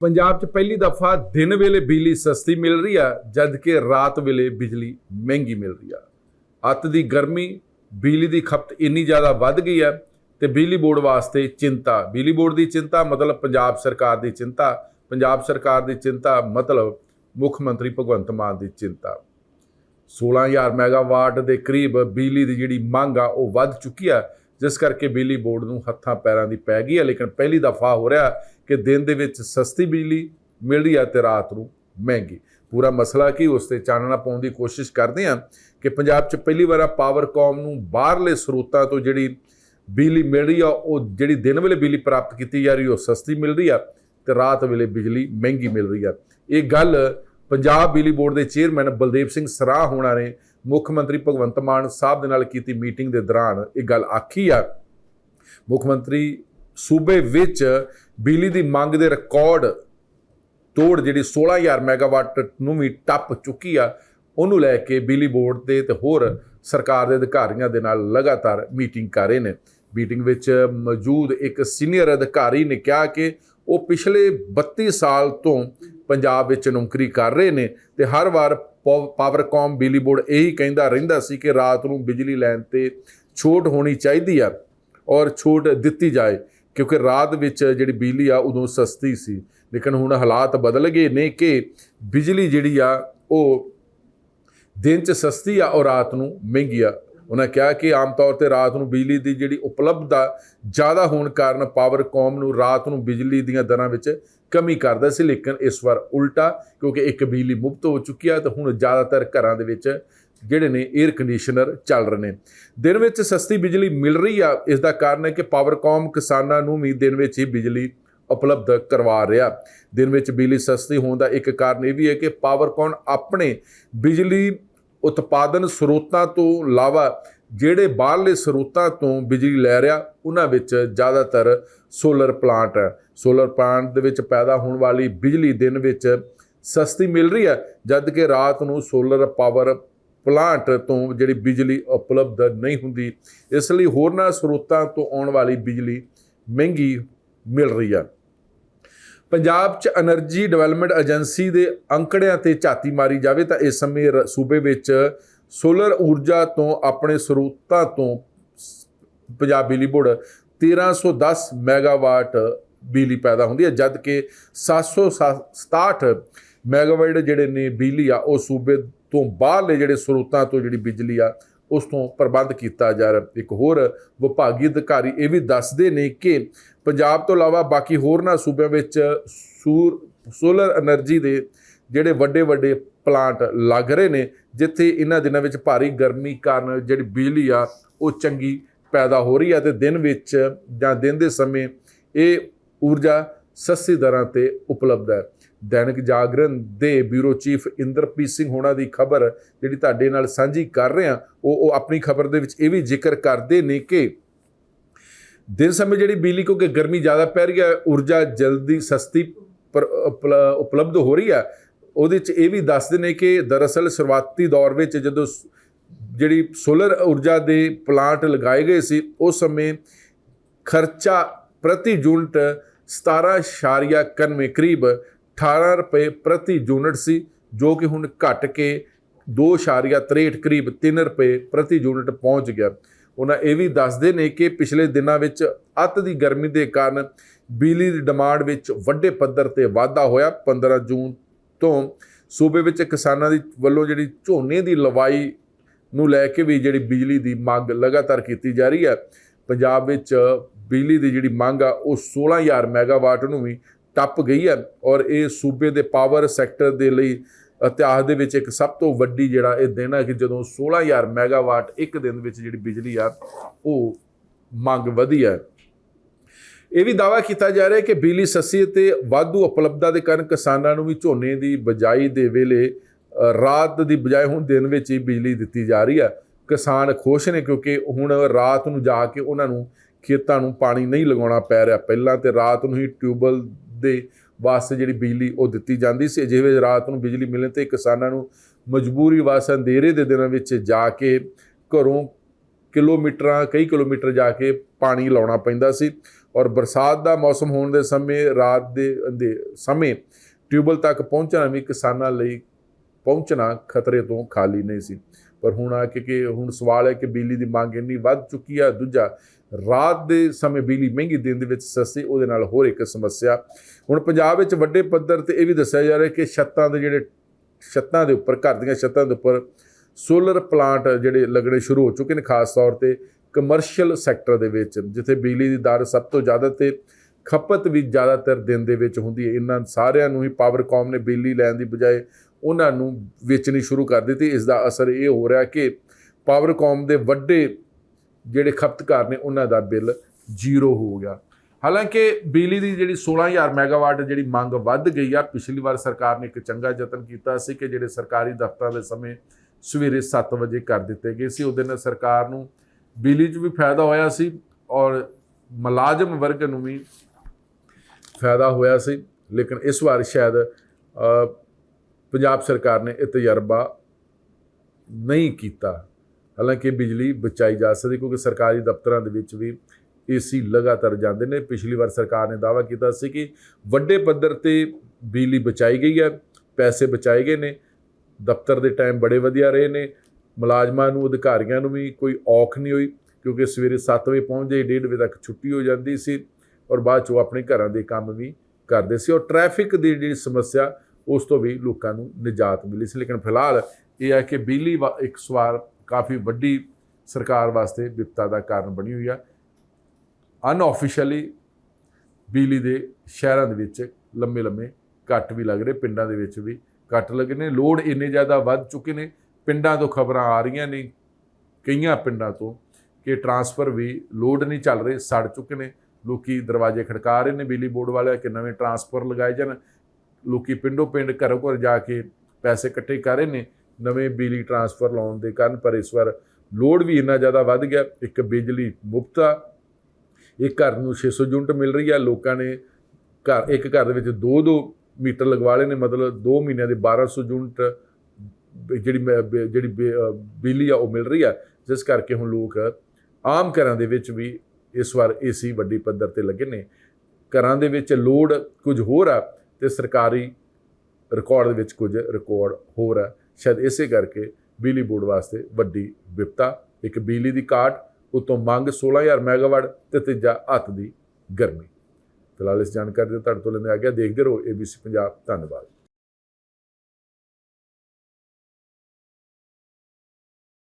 ਪੰਜਾਬ 'ਚ ਪਹਿਲੀ ਦਫਾ ਦਿਨ ਵੇਲੇ ਬਿਜਲੀ ਸਸਤੀ ਮਿਲ ਰਹੀ ਆ ਜਦ ਕਿ ਰਾਤ ਵੇਲੇ ਬਿਜਲੀ ਮਹਿੰਗੀ ਮਿਲ ਰਹੀ ਆ। ਅੱਤ ਦੀ ਗਰਮੀ, ਬਿਜਲੀ ਦੀ ਖਪਤ ਇੰਨੀ ਜ਼ਿਆਦਾ ਵੱਧ ਗਈ ਹੈ ਤੇ ਬਿਜਲੀ ਬੋਰਡ ਵਾਸਤੇ ਚਿੰਤਾ। ਬਿਜਲੀ ਬੋਰਡ ਦੀ ਚਿੰਤਾ ਮਤਲਬ ਪੰਜਾਬ ਸਰਕਾਰ ਦੀ ਚਿੰਤਾ। ਪੰਜਾਬ ਸਰਕਾਰ ਦੀ ਚਿੰਤਾ ਮਤਲਬ ਮੁੱਖ ਮੰਤਰੀ ਭਗਵੰਤ ਮਾਨ ਦੀ ਚਿੰਤਾ। 16000 ਮੈਗਾਵਾਟ ਦੇ ਕਰੀਬ ਬਿਜਲੀ ਦੀ ਜਿਹੜੀ ਮੰਗ ਆ, ਉਹ ਵੱਧ ਚੁੱਕੀ ਆ, ਜਿਸ ਕਰਕੇ ਬਿਜਲੀ ਬੋਰਡ ਨੂੰ ਹੱਥਾਂ ਪੈਰਾਂ ਦੀ ਪੈ ਗਈ ਹੈ ਲੇਕਿਨ ਪਹਿਲੀ ਦਫਾ ਹੋ ਰਿਹਾ ਕਿ ਦਿਨ ਦੇ ਵਿੱਚ ਸਸਤੀ ਬਿਜਲੀ ਮਿਲ ਰਹੀ ਹੈ ਤੇ ਰਾਤ ਨੂੰ ਮਹਿੰਗੀ। ਪੂਰਾ ਮਸਲਾ ਕੀ, ਉਸ ਤੇ ਚਾਨਣਾ ਪਾਉਣ ਦੀ ਕੋਸ਼ਿਸ਼ ਕਰਦੇ ਹਾਂ ਕਿ ਪੰਜਾਬ 'ਚ ਪਹਿਲੀ ਵਾਰ ਪਾਵਰਕਾਮ ਨੂੰ ਬਾਹਰਲੇ ਸਰੋਤਾਂ ਤੋਂ ਜਿਹੜੀ ਬਿਜਲੀ ਮਿਲ ਰਹੀ ਆ, ਉਹ ਜਿਹੜੀ ਦਿਨ ਵੇਲੇ ਬਿਜਲੀ ਪ੍ਰਾਪਤ ਕੀਤੀ ਜਾ ਰਹੀ, ਉਹ ਸਸਤੀ ਮਿਲ ਰਹੀ ਆ ਤੇ ਰਾਤ ਵੇਲੇ ਬਿਜਲੀ ਮਹਿੰਗੀ ਮਿਲ ਰਹੀ ਆ। ਇਹ ਗੱਲ ਪੰਜਾਬ ਬਿਜਲੀ ਬੋਰਡ ਦੇ ਚੇਅਰਮੈਨ ਬਲਦੇਵ ਸਿੰਘ ਸਰਾਹ ਹੋਣਾ ਨੇ ਮੁੱਖ ਮੰਤਰੀ ਭਗਵੰਤ ਮਾਨ ਸਾਹਿਬ ਦੇ ਨਾਲ ਕੀਤੀ ਮੀਟਿੰਗ ਦੇ ਦੌਰਾਨ ਇਹ ਗੱਲ ਆਖੀ ਆ। ਮੁੱਖ ਮੰਤਰੀ ਸੂਬੇ ਵਿੱਚ ਬਿਜਲੀ ਦੀ ਮੰਗ ਦੇ ਰਿਕਾਰਡ ਤੋੜ ਜਿਹੜੀ 16000 ਮੈਗਾਵਾਟ ਨੂੰ ਵੀ ਟੱਪ ਚੁੱਕੀ ਆ, ਉਹਨੂੰ ਲੈ ਕੇ ਬਿਜਲੀ ਬੋਰਡ ਦੇ ਤੇ ਹੋਰ ਸਰਕਾਰ ਦੇ ਅਧਿਕਾਰੀਆਂ ਦੇ ਨਾਲ ਲਗਾਤਾਰ ਮੀਟਿੰਗ ਕਰ ਰਹੇ ਨੇ। ਮੀਟਿੰਗ ਵਿੱਚ ਮੌਜੂਦ ਇੱਕ ਸੀਨੀਅਰ ਅਧਿਕਾਰੀ ਨੇ ਕਿਹਾ ਕਿ ਉਹ ਪਿਛਲੇ 32 ਸਾਲ ਤੋਂ ਪੰਜਾਬ ਵਿੱਚ ਨੌਕਰੀ ਕਰ ਰਹੇ ਨੇ ਤੇ ਹਰ ਵਾਰ ਪਾਵ- ਪਾਵਰਕਾਮ ਬਿਜਲੀ ਬੋਰਡ ਇਹੀ ਕਹਿੰਦਾ ਰਹਿੰਦਾ ਸੀ ਕਿ ਰਾਤ ਨੂੰ ਬਿਜਲੀ ਲੈਣ ਤੇ ਛੋਟ ਹੋਣੀ ਚਾਹੀਦੀ ਆ ਔਰ ਛੋਟ ਦਿੱਤੀ ਜਾਏ। ਕਿਉਂਕਿ ਰਾਤ ਵਿੱਚ ਜਿਹੜੀ ਬਿਜਲੀ ਆ ਉਦੋਂ ਸਸਤੀ ਸੀ। ਲੇਕਿਨ ਹੁਣ ਹਾਲਾਤ ਬਦਲ ਗਏ ਨੇ ਕਿ ਬਿਜਲੀ ਜਿਹੜੀ ਆ, ਉਹ ਦਿਨ 'ਚ ਸਸਤੀ ਆ ਔਰ ਰਾਤ ਨੂੰ ਮਹਿੰਗੀ ਆ। ਉਹਨਾਂ ਕਿਹਾ ਕਿ ਆਮ ਤੌਰ ਤੇ ਰਾਤ ਨੂੰ ਬਿਜਲੀ ਦੀ ਜਿਹੜੀ ਉਪਲਬਧਤਾ ਜ਼ਿਆਦਾ ਹੋਣ ਕਾਰਨ ਪਾਵਰ ਪਾਵਰਕਾਮ ਨੂੰ ਰਾਤ ਨੂੰ ਬਿਜਲੀ ਦੀਆਂ ਦਰਾਂ ਵਿੱਚ ਕਮੀ ਕਰਦਾ ਸੀ। ਲੇਕਿਨ ਇਸ ਵਾਰ ਉਲਟਾ, ਕਿਉਂਕਿ ਇੱਕ ਬਿਜਲੀ ਮੁਫਤ ਹੋ ਚੁੱਕੀ ਆ ਤੇ ਹੁਣ ਜ਼ਿਆਦਾਤਰ ਘਰਾਂ ਦੇ ਵਿੱਚ ਜਿਹੜੇ ਨੇ 에ਅਰ ਕੰਡੀਸ਼ਨਰ ਚੱਲ ਰਹੇ ਨੇ। ਦਿਨ ਵਿੱਚ ਸਸਤੀ ਬਿਜਲੀ ਮਿਲ ਰਹੀ ਆ, ਇਸ ਦਾ ਕਾਰਨ ਹੈ ਕਿ ਪਾਵਰਕਾਮ ਕਿਸਾਨਾਂ ਨੂੰ ਵੀ ਦਿਨ ਵਿੱਚ ਹੀ ਬਿਜਲੀ ਉਪਲਬਧ ਕਰਵਾ ਰਿਹਾ। ਦਿਨ ਵਿੱਚ ਬਿਜਲੀ ਸਸਤੀ ਹੋਣ ਦਾ ਇੱਕ ਕਾਰਨ ਇਹ ਵੀ ਹੈ ਕਿ ਪਾਵਰਕਾਮ ਆਪਣੇ ਬਿਜਲੀ ਉਤਪਾਦਨ ਸਰੋਤਾਂ ਤੋਂ ਇਲਾਵਾ ਜਿਹੜੇ ਬਾਹਰਲੇ ਸਰੋਤਾਂ ਤੋਂ ਬਿਜਲੀ ਲੈ ਰਿਹਾ, ਉਹਨਾਂ ਵਿੱਚ ਜ਼ਿਆਦਾਤਰ ਸੋਲਰ ਪਲਾਂਟ ਹੈ। ਸੋਲਰ ਪਲਾਂਟ ਦੇ ਵਿੱਚ ਪੈਦਾ ਹੋਣ ਵਾਲੀ ਬਿਜਲੀ ਦਿਨ ਵਿੱਚ ਸਸਤੀ ਮਿਲ ਰਹੀ ਹੈ ਜਦ ਕਿ ਰਾਤ ਨੂੰ ਸੋਲਰ ਪਾਵਰ ਪਲਾਂਟ ਤੋਂ ਜਿਹੜੀ ਬਿਜਲੀ ਉਪਲਬਧ ਨਹੀਂ ਹੁੰਦੀ, ਇਸ ਲਈ ਹੋਰਨਾਂ ਸਰੋਤਾਂ ਤੋਂ ਆਉਣ ਵਾਲੀ ਬਿਜਲੀ ਮਹਿੰਗੀ ਮਿਲ ਰਹੀ ਆ। ਪੰਜਾਬ 'ਚ એનર્ਜੀ ਡਿਵੈਲਪਮੈਂਟ ਏਜੰਸੀ ਦੇ ਅੰਕੜਿਆਂ ਤੇ ਝਾਤੀ ਮਾਰੀ ਜਾਵੇ ਤਾਂ ਇਸ ਸਮੇਂ ਸੂਬੇ ਵਿੱਚ ਸੋਲਰ ਊਰਜਾ ਤੋਂ ਆਪਣੇ ਸਰੋਤਾਂ ਤੋਂ ਪੰਜਾਬ ਬਿਜਲੀ ਬੋਰਡ 1310 ਮੈਗਾਵਾਟ ਬਿਜਲੀ ਪੈਦਾ ਹੁੰਦੀ ਹੈ ਜਦ ਕਿ 767 ਮੈਗਾਵਾਟ ਜਿਹੜੇ ਨੇ ਬਿਜਲੀ ਆ, ਉਹ ਸੂਬੇ ਤੋਂ ਬਾਹਰਲੇ ਜਿਹੜੇ ਸਰੋਤਾਂ ਤੋਂ ਜਿਹੜੀ ਬਿਜਲੀ ਆ, ਉਸ ਤੋਂ ਪ੍ਰਬੰਧ ਕੀਤਾ ਜਾ ਰਿਹਾ। ਇੱਕ ਹੋਰ ਵਿਭਾਗੀ ਅਧਿਕਾਰੀ ਇਹ ਵੀ ਦੱਸਦੇ ਨੇ ਕਿ ਪੰਜਾਬ ਤੋਂ ਇਲਾਵਾ ਬਾਕੀ ਹੋਰਨਾਂ ਸੂਬਿਆਂ ਵਿੱਚ ਸੂਰ, ਸੋਲਰ એનર્ਜੀ ਦੇ ਜਿਹੜੇ ਵੱਡੇ ਵੱਡੇ ਪਲਾਂਟ ਲੱਗ ਰਹੇ ਨੇ, ਜਿੱਥੇ ਇਹਨਾਂ ਦਿਨਾਂ ਵਿੱਚ ਭਾਰੀ ਗਰਮੀ ਕਾਰਨ ਜਿਹੜੀ ਬਿਜਲੀ ਆ, ਉਹ ਚੰਗੀ ਪੈਦਾ ਹੋ ਰਹੀ ਆ ਤੇ ਦਿਨ ਵਿੱਚ ਜਾਂ ਦਿਨ ਦੇ ਸਮੇਂ ਇਹ ਊਰਜਾ ਸਸਤੀ ਦਰਾਂ ਤੇ ਉਪਲਬਧ ਹੈ। ਦੈਨਿਕ ਜਾਗਰਣ ਦੇ ਬਿਊਰੋ ਚੀਫ ਇੰਦਰਪ੍ਰੀਤ ਸਿੰਘ ਹੋਣਾ ਦੀ ਖਬਰ ਜਿਹੜੀ ਤੁਹਾਡੇ ਨਾਲ ਸਾਂਝੀ ਕਰ ਰਹੇ ਹਾਂ, ਉਹ ਉਹ ਆਪਣੀ ਖਬਰ ਦੇ ਵਿੱਚ ਇਹ ਵੀ ਜ਼ਿਕਰ ਕਰਦੇ ਨੇ ਕਿ ਦਿਨ ਸਮੇਂ ਜਿਹੜੀ ਬਿਜਲੀ, ਕਿਉਂਕਿ ਗਰਮੀ ਜ਼ਿਆਦਾ ਪੈ ਰਹੀ ਹੈ, ਊਰਜਾ ਜਲਦੀ ਸਸਤੀ ਪਰ ਉਪਲ- ਉਪਲਬਧ ਹੋ ਰਹੀ ਹੈ। ਉਹਦੇ ਚ ਇਹ ਵੀ ਦੱਸਦੇ ਨੇ ਕਿ ਦਰਅਸਲ ਸ਼ੁਰੂਆਤੀ ਦੌਰ ਵਿੱਚ ਜਦੋਂ ਸ- ਜਿਹੜੀ ਸੋਲਰ ਊਰਜਾ ਦੇ ਪਲਾਂਟ ਲਗਾਏ ਗਏ ਸੀ, ਉਸ ਸਮੇਂ ਖਰਚਾ ਪ੍ਰਤੀ ਯੂਨਿਟ 17.91 ਕਰੀਬ 18 ਰੁਪਏ ਪ੍ਰਤੀ ਯੂਨਿਟ ਸੀ, ਜੋ ਕਿ ਹੁਣ ਘਟ ਕੇ 2.63 ਕਰੀਬ 3 ਰੁਪਏ ਪ੍ਰਤੀ ਯੂਨਿਟ ਪਹੁੰਚ ਗਿਆ। ਉਹਨਾਂ ਇਹ ਵੀ ਦੱਸਦੇ ਨੇ ਕਿ ਪਿਛਲੇ ਦਿਨਾਂ ਵਿੱਚ ਅੱਤ ਦੀ ਗਰਮੀ ਦੇ ਕਾਰਨ ਬਿਜਲੀ ਦੀ ਡਿਮਾਂਡ ਵਿੱਚ ਵੱਡੇ ਪੱਧਰ ਤੇ ਵਾਧਾ ਹੋਇਆ। 15 ਜੂਨ ਤੋਂ ਸੂਬੇ ਵਿੱਚ ਕਿਸਾਨਾਂ ਦੀ ਵੱਲੋਂ ਜਿਹੜੀ ਝੋਨੇ ਦੀ ਲਵਾਈ ਨੂੰ ਲੈ ਕੇ ਵੀ ਜਿਹੜੀ ਬਿਜਲੀ ਦੀ ਮੰਗ ਲਗਾਤਾਰ ਕੀਤੀ ਜਾ ਰਹੀ ਹੈ। ਪੰਜਾਬ ਵਿੱਚ ਬਿਜਲੀ ਦੀ ਜਿਹੜੀ ਮੰਗ ਆ, ਉਹ 16000 ਮੈਗਾਵਾਟ ਨੂੰ ਵੀ ਟੱਪ ਗਈ ਹੈ ਔਰ ਇਹ ਸੂਬੇ ਦੇ ਪਾਵਰ ਸੈਕਟਰ ਦੇ ਲਈ ਇਤਿਹਾਸ ਦੇ ਵਿੱਚ ਇੱਕ ਸਭ ਤੋਂ ਵੱਡੀ ਜਿਹੜਾ ਇਹ ਦਿਨ ਹੈ ਕਿ ਜਦੋਂ 16000 ਮੈਗਾਵਾਟ ਇੱਕ ਦਿਨ ਵਿੱਚ ਜਿਹੜੀ ਬਿਜਲੀ ਆ, ਉਹ ਮੰਗ ਵਧੀ ਹੈ। ਇਹ ਵੀ ਦਾਵਾ ਕੀਤਾ ਜਾ ਰਿਹਾ ਹੈ ਕਿ ਬਿਜਲੀ ਸਸਤੀ ਤੇ ਵਾਧੂ ਉਪਲਬਧਤਾ ਦੇ ਕਾਰਨ ਕਿਸਾਨਾਂ ਨੂੰ ਵੀ ਝੋਨੇ ਦੀ ਬਜਾਈ ਦੇ ਵੇਲੇ ਰਾਤ ਦੀ ਬਜਾਏ ਹੁਣ ਦਿਨ ਵਿੱਚ ਹੀ ਬਿਜਲੀ ਦਿੱਤੀ ਜਾ ਰਹੀ ਹੈ। ਕਿਸਾਨ ਖੁਸ਼ ਨੇ ਕਿਉਂਕਿ ਹੁਣ ਰਾਤ ਨੂੰ ਜਾ ਕੇ ਉਹਨਾਂ ਨੂੰ ਖੇਤਾਂ ਨੂੰ ਪਾਣੀ ਨਹੀਂ ਲਗਾਉਣਾ ਪੈ ਰਿਹਾ। ਪਹਿਲਾਂ ਤੇ ਰਾਤ ਨੂੰ ਹੀ ਟਿਊਬਲ ਦੇ ਵਾਸਤੇ ਜਿਹੜੀ ਬਿਜਲੀ ਉਹ ਦਿੱਤੀ ਜਾਂਦੀ ਸੀ। ਜਿਵੇਂ ਰਾਤ ਨੂੰ ਬਿਜਲੀ ਮਿਲਣ ਤੇ ਕਿਸਾਨਾਂ ਨੂੰ ਮਜਬੂਰੀ ਵਾਸਤੇ ਅੰਧੇਰੇ ਦੇ ਦਿਨਾਂ ਵਿੱਚ ਜਾ ਕੇ ਘਰੋਂ ਕਿਲੋਮੀਟਰਾਂ, ਕਈ ਕਿਲੋਮੀਟਰ ਜਾ ਕੇ ਪਾਣੀ ਲਾਉਣਾ ਪੈਂਦਾ ਸੀ ਔਰ ਬਰਸਾਤ ਦਾ ਮੌਸਮ ਹੋਣ ਦੇ ਸਮੇਂ, ਰਾਤ ਦੇ ਸਮੇਂ ਟਿਊਬਲ ਤੱਕ ਪਹੁੰਚਣਾ ਵੀ ਕਿਸਾਨਾਂ ਲਈ ਪਹੁੰਚਣਾ ਖਤਰੇ ਤੋਂ ਖਾਲੀ ਨਹੀਂ ਸੀ। ਪਰ ਹੁਣ ਆ ਕੇ ਕਿ ਹੁਣ ਸਵਾਲ ਹੈ ਕਿ ਬਿਜਲੀ ਦੀ ਮੰਗ ਇੰਨੀ ਵੱਧ ਚੁੱਕੀ ਆ। ਦੂਜਾ, ਰਾਤ ਦੇ ਸਮੇਂ ਬਿਜਲੀ ਮਹਿੰਗੀ ਦਿਨ ਦੇ ਵਿੱਚ ਸਸਤੀ, ਉਹਦੇ ਨਾਲ ਹੋਰ ਇੱਕ ਸਮੱਸਿਆ। ਹੁਣ ਪੰਜਾਬ ਵਿੱਚ ਵੱਡੇ ਪੱਧਰ ਤੇ ਇਹ ਵੀ ਦੱਸਿਆ ਜਾ ਰਿਹਾ ਕਿ ਛੱਤਾਂ ਦੇ ਜਿਹੜੇ, ਛੱਤਾਂ ਦੇ ਉੱਪਰ, ਘਰ ਦੀਆਂ ਛੱਤਾਂ ਦੇ ਉੱਪਰ ਸੋਲਰ ਪਲਾਂਟ ਜਿਹੜੇ ਲੱਗਣੇ ਸ਼ੁਰੂ ਹੋ ਚੁੱਕੇ ਨੇ, ਖਾਸ ਤੌਰ ਤੇ ਕਮਰਸ਼ੀਅਲ ਸੈਕਟਰ ਦੇ ਵਿੱਚ, ਜਿੱਥੇ ਬਿਜਲੀ ਦੀ ਦਰ ਸਭ ਤੋਂ ਜ਼ਿਆਦਾ ਤੇ ਖਪਤ ਵੀ ਜ਼ਿਆਦਾਤਰ ਦਿਨ ਦੇ ਵਿੱਚ ਹੁੰਦੀ ਹੈ। ਇਹਨਾਂ ਸਾਰਿਆਂ ਨੂੰ ਹੀ ਪਾਵਰਕਾਮ ਨੇ ਬਿਜਲੀ ਲੈਣ ਦੀ ਬਜਾਏ ਉਹਨਾਂ ਨੂੰ ਵੇਚਣੀ ਸ਼ੁਰੂ ਕਰ ਦਿੱਤੀ। ਇਸ ਦਾ ਅਸਰ ਇਹ ਹੋ ਰਿਹਾ ਕਿ ਪਾਵਰਕਾਮ ਦੇ ਵੱਡੇ ਜਿਹੜੇ ਖਪਤਕਾਰ ਨੇ, ਉਹਨਾਂ ਦਾ ਬਿੱਲ ਜ਼ੀਰੋ ਹੋ ਗਿਆ। ਹਾਲਾਂਕਿ ਬਿਜਲੀ ਦੀ ਜਿਹੜੀ 16000 ਮੈਗਾਵਾਟ ਜਿਹੜੀ ਮੰਗ ਵੱਧ ਗਈ ਆ, ਪਿਛਲੀ ਵਾਰ ਸਰਕਾਰ ਨੇ ਇੱਕ ਚੰਗਾ ਯਤਨ ਕੀਤਾ ਸੀ ਕਿ ਜਿਹੜੇ ਸਰਕਾਰੀ ਦਫ਼ਤਰਾਂ ਦੇ ਸਮੇਂ ਸਵੇਰੇ 7 ਵਜੇ ਕਰ ਦਿੱਤੇ ਗਏ ਸੀ। ਉਹਦੇ ਨਾਲ ਸਰਕਾਰ ਨੂੰ ਬਿਜਲੀ 'ਚ ਵੀ ਫਾਇਦਾ ਹੋਇਆ ਸੀ ਔਰ ਮੁਲਾਜ਼ਮ ਵਰਗ ਨੂੰ ਵੀ ਫਾਇਦਾ ਹੋਇਆ ਸੀ। ਲੇਕਿਨ ਇਸ ਵਾਰ ਸ਼ਾਇਦ ਪੰਜਾਬ ਸਰਕਾਰ ਨੇ ਇਹ ਤਜਰਬਾ ਨਹੀਂ ਕੀਤਾ। ਹਾਲਾਂਕਿ ਬਿਜਲੀ ਬਚਾਈ ਜਾ ਸਕਦੀ ਕਿਉਂਕਿ ਸਰਕਾਰੀ ਦਫ਼ਤਰਾਂ ਦੇ ਵਿੱਚ ਵੀ ਏਸੀ ਲਗਾਤਾਰ ਜਾਂਦੇ ਨੇ। ਪਿਛਲੀ ਵਾਰ ਸਰਕਾਰ ਨੇ ਦਾਅਵਾ ਕੀਤਾ ਸੀ ਕਿ ਵੱਡੇ ਪੱਧਰ ਤੇ ਬਿਜਲੀ ਬਚਾਈ ਗਈ ਹੈ, ਪੈਸੇ ਬਚਾਏ ਗਏ ਨੇ, ਦਫ਼ਤਰ ਦੇ ਟਾਈਮ ਬੜੇ ਵਧੀਆ ਰਹੇ ਨੇ, ਮੁਲਾਜ਼ਮਾਂ ਨੂੰ, ਅਧਿਕਾਰੀਆਂ ਨੂੰ ਵੀ ਕੋਈ ਔਖ ਨਹੀਂ ਹੋਈ ਕਿਉਂਕਿ ਸਵੇਰੇ 7 ਵਜੇ ਪਹੁੰਚਦੇ 1:30 ਵਜੇ ਤੱਕ ਛੁੱਟੀ ਹੋ ਜਾਂਦੀ ਸੀ ਔਰ ਬਾਅਦ 'ਚ ਉਹ ਆਪਣੇ ਘਰਾਂ ਦੇ ਕੰਮ ਵੀ ਕਰਦੇ ਸੀ। ਔਰ ਟ੍ਰੈਫਿਕ ਦੀ ਜਿਹੜੀ ਸਮੱਸਿਆ ਉਸ ਤੋਂ ਵੀ ਲੋਕਾਂ ਨੂੰ ਨਿਜਾਤ ਮਿਲੀ ਸੀ। ਲੇਕਿਨ ਫਿਲਹਾਲ ਇਹ ਹੈ ਕਿ ਬਿਜਲੀ ਵਾ- ਇੱਕ ਸਵਾਰ ਕਾਫੀ ਵੱਡੀ ਸਰਕਾਰ ਵਾਸਤੇ ਵਿਪਤਾ ਦਾ ਕਾਰਨ ਬਣੀ ਹੋਈ ਆ। ਅਨਆਫੀਸ਼ੀਅਲੀ ਬਿਜਲੀ ਦੇ ਸ਼ਹਿਰਾਂ ਦੇ ਵਿੱਚ ਲੰਮੇ ਲੰਮੇ ਕੱਟ ਵੀ ਲੱਗ ਰਹੇ, ਪਿੰਡਾਂ ਦੇ ਵਿੱਚ ਵੀ ਕੱਟ ਲੱਗੇ ਨੇ। ਲੋਡ ਇੰਨੇ ਜ਼ਿਆਦਾ ਵੱਧ ਚੁੱਕੇ ਨੇ। ਪਿੰਡਾਂ ਤੋਂ ਖਬਰਾਂ ਆ ਰਹੀਆਂ ਨੇ ਕਈਆਂ ਪਿੰਡਾਂ ਤੋਂ ਕਿ ਟਰਾਂਸਫਰ ਵੀ ਲੋਡ ਨਹੀਂ ਚੱਲ ਰਹੇ, ਸੜ ਚੁੱਕੇ ਨੇ। ਲੋਕੀ ਦਰਵਾਜ਼ੇ ਖੜਕਾ ਰਹੇ ਨੇ ਬਿਜਲੀ ਬੋਰਡ ਵਾਲਿਆਂ ਕਿ ਨਵੇਂ ਟਰਾਂਸਫਰ ਲਗਾਏ ਜਾਣ। ਲੋਕੀ ਪਿੰਡੋਂ ਪਿੰਡ ਘਰੋਂ ਘਰ ਜਾ ਕੇ ਪੈਸੇ ਇਕੱਠੇ ਕਰ ਰਹੇ ਨੇ, ਨਵੇਂ ਬਿਜਲੀ ਟਰਾਂਸਫਰ ਲਾਉਣ ਦੇ ਕਾਰਨ ਪਰ ਇਸ ਵਾਰ ਲੋਡ ਵੀ ਇੰਨਾ ਜ਼ਿਆਦਾ ਵੱਧ ਗਿਆ, ਇੱਕ ਬਿਜਲੀ ਮੁਫਤ ਆ ਇੱਕ ਘਰ ਨੂੰ 600 ਯੂਨਿਟ ਮਿਲ ਰਹੀ ਆ, ਲੋਕਾਂ ਨੇ ਘਰ, ਇੱਕ ਘਰ ਦੇ ਵਿੱਚ ਦੋ ਦੋ ਮੀਟਰ ਲਗਵਾ ਲਏ ਨੇ, ਮਤਲਬ 2 ਮਹੀਨਿਆਂ ਦੇ 1200 ਯੂਨਿਟ ਜਿਹੜੀ ਮੈਂ- ਬ- ਜਿਹੜੀ ਬ- ਬਿਜਲੀ ਆ, ਉਹ ਮਿਲ ਰਹੀ ਆ, ਜਿਸ ਕਰਕੇ ਹੁਣ ਲੋਕ ਆਮ ਘਰਾਂ ਦੇ ਵਿੱਚ ਵੀ ਇਸ ਵਾਰ ਏਸੀ ਵੱਡੀ ਪੱਧਰ ਤੇ ਲੱਗੇ ਨੇ। ਘਰਾਂ ਦੇ ਵਿੱਚ ਲੋਡ ਕੁਝ ਹੋਰ ਆ ਤੇ ਸਰਕਾਰੀ ਰਿਕਾਰਡ ਦੇ ਵਿੱਚ ਕੁਝ ਰਿਕਾਰਡ ਹੋਰ ਹੈ ਸ਼ਾਇਦ ਇਸੇ ਕਰਕੇ ਬਿਜਲੀ ਬੋਰਡ ਵਾਸਤੇ ਵੱਡੀ ਵਿਪਤਾ, ਇੱਕ ਬਿਜਲੀ ਦੀ ਕਾਟ ਉਤੋਂ ਮੰਗ 16000 ਮੈਗਾਵਾਟ ਤੇ ਤੀਜਾ ਹੱਥ ਦੀ ਗਰਮੀ। ਫਿਲਹਾਲ ਇਸ ਜਾਣਕਾਰੀ ਦੇ ਤੁਹਾਡੇ ਤੋਂ ਲੈਂਦੇ ਆ ਗਿਆ। ਦੇਖਦੇ ਰਹੋ ABC ਪੰਜਾਬ ਧੰਨਵਾਦ।